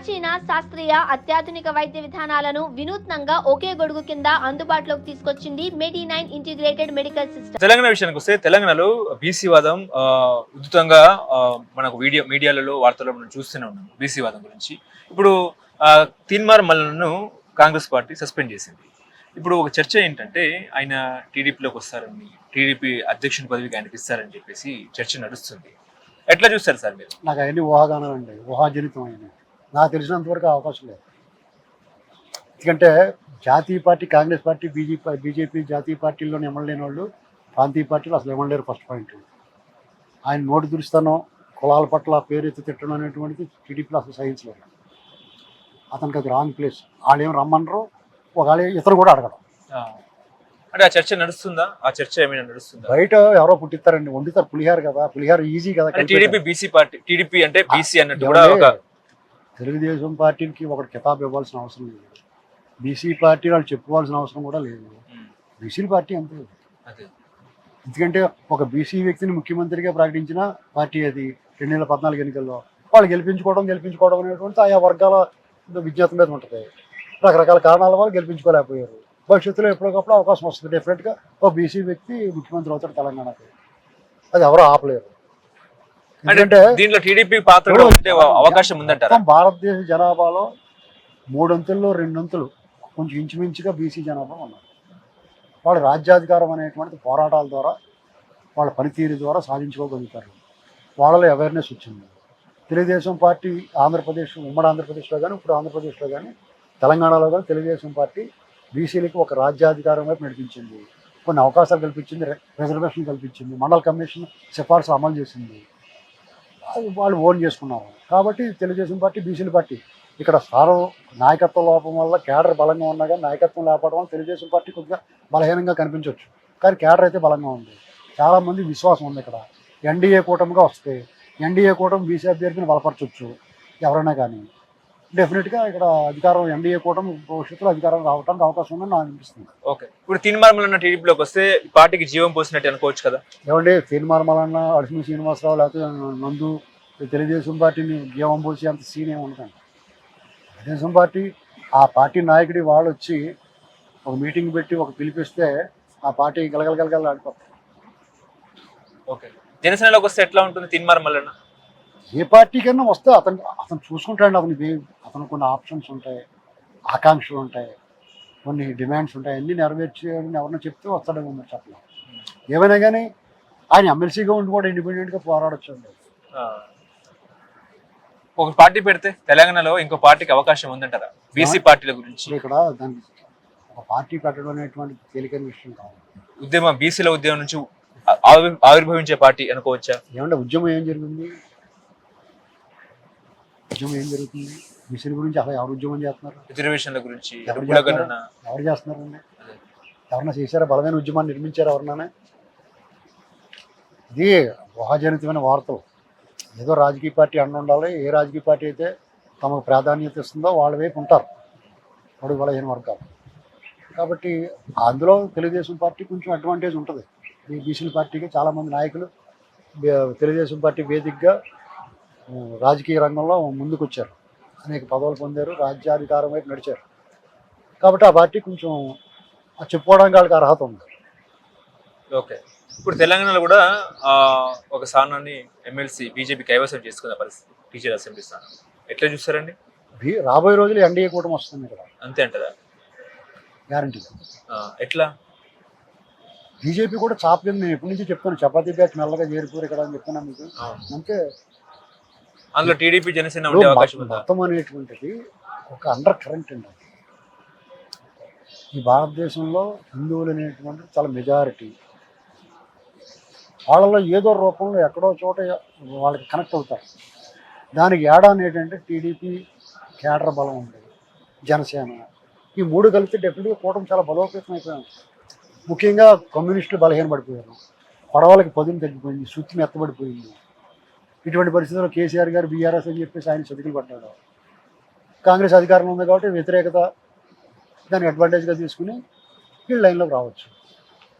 ప్రాచీన శాస్త్రీయ అత్యాధునిక వైద్య విధానాలను వినూత్నంగా ఒకే గొడుగు కింద అందుబాటులోకి తీసుకొచ్చింది medi nine integrated medical system. Telangana విషయానికి వస్తే తెలంగాణలో బీసీ వాదం ఆ, మనకు వీడియో మీడియాలలో వార్తల్లో మనం చూస్తూనే ఉన్నాం బీసీ వాదం గురించి. ఇప్పుడు Teenmar Mallanna Congress party suspend చేసింది. ఇప్పుడు ఒక చర్చ ఏంటంటే ఆయన టీడీపీలోకి వస్తారని టీడీపీ అధ్యక్షుని పదవికి ఆయనకి ఇస్తారని చెప్పేసి చర్చ నడుస్తుంది. ఎట్లా చూస్తారు సార్ మీరు? నాకు అవన్నీ ఊహాగానాలు అండి. ఊహాజనితం అయిన నాకు తెలిసినంత వరకు అవకాశం లేదు. ఎందుకంటే జాతీయ party Congress party BJP BJP జాతీయ పార్టీల్లో ఎమ్మెల్యేని వాళ్ళు ప్రాంతీయ పార్టీలు అసలు ఎమ్మెల్యేరు ఫస్ట్ పాయింట్ ఆయన నోటి దురుస్తానో కులాల పట్ల పేరు ఎత్తి తిట్టడం అనేటువంటిది టీడీపీలో అసలు సహించలేదు అతనికి అది రాంగ్ ప్లేస్ వాళ్ళు ఏం రమ్మనరు ఒకవేళ ఇతను కూడా అడగడం. అంటే ఆ చర్చ నడుస్తుందా? ఆ చర్చ ఏమైనా నడుస్తుందా? బయట ఎవరో పుట్టిస్తారండి వండుతారు పులిహార కదా పులిహార ఈజీ కదా. టీడీపీ బీసీ పార్టీ టీడీపీ అంటే బీసీ అన్నట్టు కూడా ఒక? తెలుగుదేశం పార్టీకి ఒకటి కితాబ్ ఇవ్వాల్సిన అవసరం లేదు. బీసీ పార్టీ వాళ్ళు చెప్పుకోవాల్సిన అవసరం కూడా లేదు. బీసీ పార్టీ అంతే. అదే. ఎందుకంటే ఒక బీసీ వ్యక్తిని ముఖ్యమంత్రిగా ప్రకటించిన పార్టీ అది రెండు వేల పద్నాలుగు ఎన్నికల్లో. వాళ్ళు గెలిపించుకోవడం గెలిపించుకోవడం అనేటువంటి ఆయా వర్గాల విజ్ఞత మీద ఉంటుంది. రకరకాల కారణాల వల్ల గెలిపించుకోలేకపోయారు. భవిష్యత్తులో ఎప్పటికప్పుడు అవకాశం వస్తుంది. డెఫినెట్గా ఒక బీసీ వ్యక్తి ముఖ్యమంత్రి అవుతాడు తెలంగాణకి. అది ఎవరు ఆపలేరు. అంటే దీంట్లో టీడీపీ పాత్ర కూడా ఉండే అవకాశం ఉందంటారా? భారతదేశ జనాభాలో మూడొంతుల్లో రెండొంతులు కొంచెం ఇంచుమించుగా బీసీ జనాభా ఉన్నారు. వాళ్ళు రాజ్యాధికారం అనేటువంటి పోరాటాల ద్వారా వాళ్ళ పనితీరు ద్వారా సాధించుకోగలుగుతారు. వాళ్ళలో అవేర్నెస్ వచ్చింది. తెలుగుదేశం పార్టీ ఆంధ్రప్రదేశ్ ఉమ్మడి ఆంధ్రప్రదేశ్లో కానీ ఇప్పుడు ఆంధ్రప్రదేశ్లో కానీ తెలంగాణలో కానీ తెలుగుదేశం పార్టీ బీసీలకు ఒక రాజ్యాధికారం వైపు నడిపించింది. కొన్ని అవకాశాలు కల్పించింది రిజర్వేషన్ కల్పించింది. మండల కమిషన్ సిఫార్సు అమలు చేసింది. వాళ్ళు ఓన్ చేసుకున్నారు. కాబట్టి తెలుగుదేశం పార్టీ బీసీల పార్టీ ఇక్కడ సారో నాయకత్వ లోపం వల్ల కేడర్ బలంగా ఉన్నా కానీ నాయకత్వం లేకపోవడం వల్ల తెలుగుదేశం పార్టీ కొద్దిగా బలహీనంగా కనిపించవచ్చు కానీ కేడర్ అయితే బలంగా ఉంది. చాలామంది విశ్వాసం ఉంది ఇక్కడ. ఎన్డీఏ కూటమిగా వస్తే ఎన్డీఏ కూటమి బీసీ అభ్యర్థిని బలపరచవచ్చు ఎవరైనా కానీ డెఫినెట్గా ఇక్కడ అధికారం ఎన్డీఏ కూటమి భవిష్యత్తులో అధికారం రావడానికి అవకాశం ఉందని నాకు అనిపిస్తుంది. ఓకే. ఇప్పుడు తీన్మార్మల్ ఉన్న టీడీపీలోకి వస్తే పార్టీకి జీవం పోసినట్టు అనుకోవచ్చు కదా? ఏమంటే తీర్మార్మలన్న అడిసిన శ్రీనివాసరావు లేకపోతే నందు తెలుగుదేశం పార్టీని జీవం పోసి అంత సీన్ ఏమి ఉండదండి. తెలుగుదేశం పార్టీ ఆ పార్టీ నాయకుడి వాళ్ళు వచ్చి ఒక మీటింగ్ పెట్టి ఒక పిలిపిస్తే ఆ పార్టీ గలగల గలగల ఆడిపోతుంది. ఓకే. జనసేనలోకి వస్తే ఎట్లా ఉంటుంది తీన్మార్మల్ అన్న? ఏ పార్టీకైనా వస్తే అతను అతను చూసుకుంటాడు అతనికి అతను కొన్ని ఆప్షన్స్ ఉంటాయి ఆకాంక్షలు ఉంటాయి కొన్ని డిమాండ్స్ ఉంటాయి అన్నీ నెరవేర్చేయని ఎవరన్నా చెప్తే వస్తాడేమో మరి చెప్పలేం. ఏమైనా కానీ ఆయన ఎమ్మెల్సీగా ఉండి కూడా ఇండిపెండెంట్గా పోరాడచ్చు అండి. ఒక పార్టీ పెడితే తెలంగాణలో ఇంకో పార్టీకి అవకాశం ఉందంటారా? బీసీ పార్టీల గురించి. ఇక్కడ దానికి ఒక పార్టీ పెట్టడం అనేటువంటి తేలికైన విషయం కాదు. ఉద్యమం బీసీల ఉద్యమం నుంచి ఆవి- ఆవిర్భవించే పార్టీ అనుకోవచ్చా? ఏమంటే ఉద్యమం ఏం జరిగింది? ఉద్యమం ఏం జరుగుతుంది? మిషన్ గురించి అసలు ఎవరు ఉద్యమం చేస్తున్నారు. రిజర్వేషన్ల గురించి ఎవరు కులగణన ఎవరు చేస్తున్నారండి ఎవరన్నా చేశారా? బలమైన ఉద్యమాన్ని నిర్మించారా ఎవరన్నా? ఇది ఊహాజనితమైన వార్తలు. ఏదో రాజకీయ పార్టీ అండ ఉండాలి ఏ రాజకీయ పార్టీ అయితే తమకు ప్రాధాన్యత ఇస్తుందో వాళ్ళ వైపు ఉంటారు. వాడు బలహీన వర్గాలు. కాబట్టి అందులో తెలుగుదేశం పార్టీ కొంచెం అడ్వాంటేజ్ ఉంటుంది. ఈ బీసీల పార్టీకి చాలామంది నాయకులు బే- తెలుగుదేశం పార్టీ వేదికగా రాజకీయ రంగంలో ముందుకు వచ్చారు అనేక పదవులు పొందారు రాజ్యాధికారం వైపు నడిచారు. కాబట్టి ఆ పార్టీ కొంచెం చెప్పుకోవడానికి వాళ్ళకి అర్హత ఉంది. ఓకే. ఇప్పుడు తెలంగాణలో కూడా ఒక స్థానాన్ని ఎమ్మెల్సీ బీజేపీ కైవసం చేసుకున్న పరిస్థితి టీచర్ అసెంబ్లీ స్థానం. ఎట్లా చూస్తారండి? రాబోయే రోజులు ఎన్డీఏ కూటమి వస్తుంది ఇక్కడ అంతే అంటారా? గ్యారంటీ ఎట్లా? బీజేపీ కూడా చాప్ కింద నేను ఎప్పటి నుంచి చెప్తాను చపాతీ బ్యాచ్ మెల్లగా చేరిపోరు ఇక్కడ అని చెప్తున్నాను మీకు. అంటే అందులో టీడీపీ జనసేన ఉండే అవకాశం ఉందా? మొత్తం అనేటువంటిది ఒక అండర్ కరెంట్ అండి. ఈ భారతదేశంలో హిందువులు అనేటువంటి చాలా మెజారిటీ వాళ్ళలో ఏదో రూపంలో ఎక్కడో చోట వాళ్ళకి కనెక్ట్ అవుతారు. దానికి ఏడాది ఏంటంటే టీడీపీ కేడర్ బలం ఉంది జనసేన. ఈ మూడు కలిపితే డెఫినెట్గా కూటమి చాలా బలోపేతం అయిపోయాం. ముఖ్యంగా కమ్యూనిస్టులు బలహీనపడిపోయారు. పడవలకి పదును తగ్గిపోయింది సుత్తి మెత్తబడిపోయింది ఇటువంటి పరిస్థితుల్లో కేసీఆర్ గారు బీఆర్ఎస్ అని చెప్పేసి ఆయన చతికిలు పడ్డాడు కాంగ్రెస్ అధికారంలో ఉంది కాబట్టి వ్యతిరేకత దాన్ని అడ్వాంటేజ్గా తీసుకుని వీళ్ళు లైన్లోకి రావచ్చు.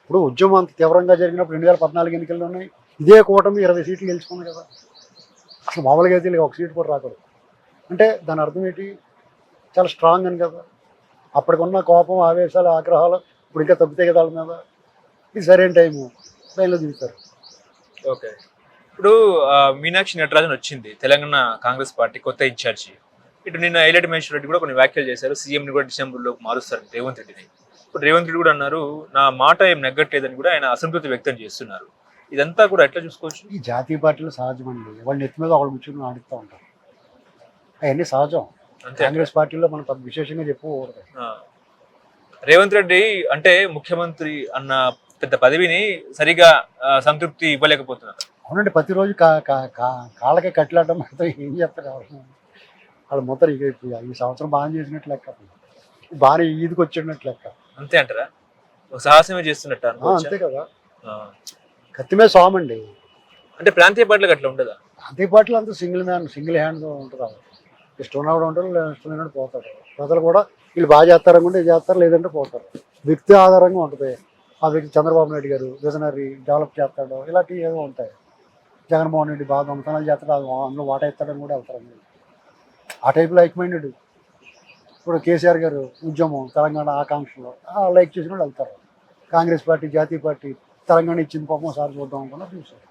ఇప్పుడు ఉద్యమం అంత తీవ్రంగా జరిగినప్పుడు రెండు వేల పద్నాలుగు ఎన్నికల్లో ఉన్నాయి. ఇదే కూటమి ఇరవై సీట్లు గెలుచుకుంది కదా. అసలు మామూలుగా అయితే ఒక సీట్ కూడా రాకూడదు. అంటే దాని అర్థం ఏంటి? చాలా స్ట్రాంగ్ అని కదా. అప్పటికున్న కోపం ఆవేశాలు ఆగ్రహాలు ఇప్పుడు ఇంకా తగ్గుతాయి కదా వాళ్ళ మీద. ఇది సరైన టైము లైన్లో దిగుతారు. ఓకే ఇప్పుడు మీనాక్షి నటరాజన్ వచ్చింది తెలంగాణ కాంగ్రెస్ పార్టీ కొత్త ఇన్ఛార్జి. ఇటు నిన్న ఐలటి మహేశ్వర రెడ్డి కూడా కొన్ని వ్యాఖ్యలు చేశారు సీఎం ని కూడా డిసెంబర్లో మారుస్తారు రేవంత్ రెడ్డిని. ఇప్పుడు రేవంత్ రెడ్డి కూడా అన్నారు నా మాట ఏం నెగ్గట్లేదని కూడా ఆయన అసంతృప్తి వ్యక్తం చేస్తున్నారు. ఇదంతా కూడా ఎట్లా చూసుకోవచ్చు? ఈ జాతీయ పార్టీలు సహజమండి వాళ్ళ ఎత్తి మీద ఒకళ్ళు కూర్చొని ఆడుతూ ఉంటారు. అవన్నీ సహజం. కాంగ్రెస్ పార్టీలో మనం విశేషంగా చెప్పుకోకూడదు. రేవంత్ రెడ్డి అంటే ముఖ్యమంత్రి అన్న పెద్ద పదవిని సరిగా సంతృప్తి ఇవ్వలేకపోతున్నారు. అవునండి ప్రతిరోజు కా కా- కా- కాళ్ళకి కట్టిలాడడం మాత్రం ఏం చేస్తారు వాళ్ళు వాళ్ళు మొత్తం ఇక ఈ సంవత్సరం బాగా చేసినట్టు లెక్క. బాగా ఈదికి వచ్చినట్టు లెక్క. అంతే అంటారా? ఒక సాహసమే చేస్తున్నట్టు? అంతే కదా. కత్తి మీద సామండి అంటే ప్రాంతీయ పార్టీలకు అట్లా ఉండదా? అదే పార్టీలు అంతా సింగిల్ మ్యాన్ సింగిల్ హ్యాండ్ ఉంటుంది. ఇష్టం ఉన్నవాడు ఉంటారు లేదా ఇష్టం లేనప్పుడు పోతాడు. ప్రజలు కూడా వీళ్ళు బాగా చేస్తారనుకుంటే ఇది చేస్తారు లేదంటే పోతారు. వ్యక్తి ఆధారంగా ఉంటుంది. ఆ వ్యక్తి చంద్రబాబు నాయుడు గారు విజనరీ డెవలప్ చేస్తాడు ఇలాంటివి ఏవో ఉంటాయి. జగన్మోహన్ రెడ్డి బాగా దొంగతనాలు చేస్తాడు అందులో వాటా ఎత్తాడని కూడా వెళ్తారు ఆ టైప్ లైక్ మైండెడ్ ఇప్పుడు కేసీఆర్ గారు ఉద్యమం తెలంగాణ ఆకాంక్షలు లైక్ చేసిన వాళ్ళు వెళ్తారు. కాంగ్రెస్ పార్టీ జాతీయ పార్టీ తెలంగాణ ఇచ్చింది పాపం సార్ చూద్దాం అనుకున్నా చూసారు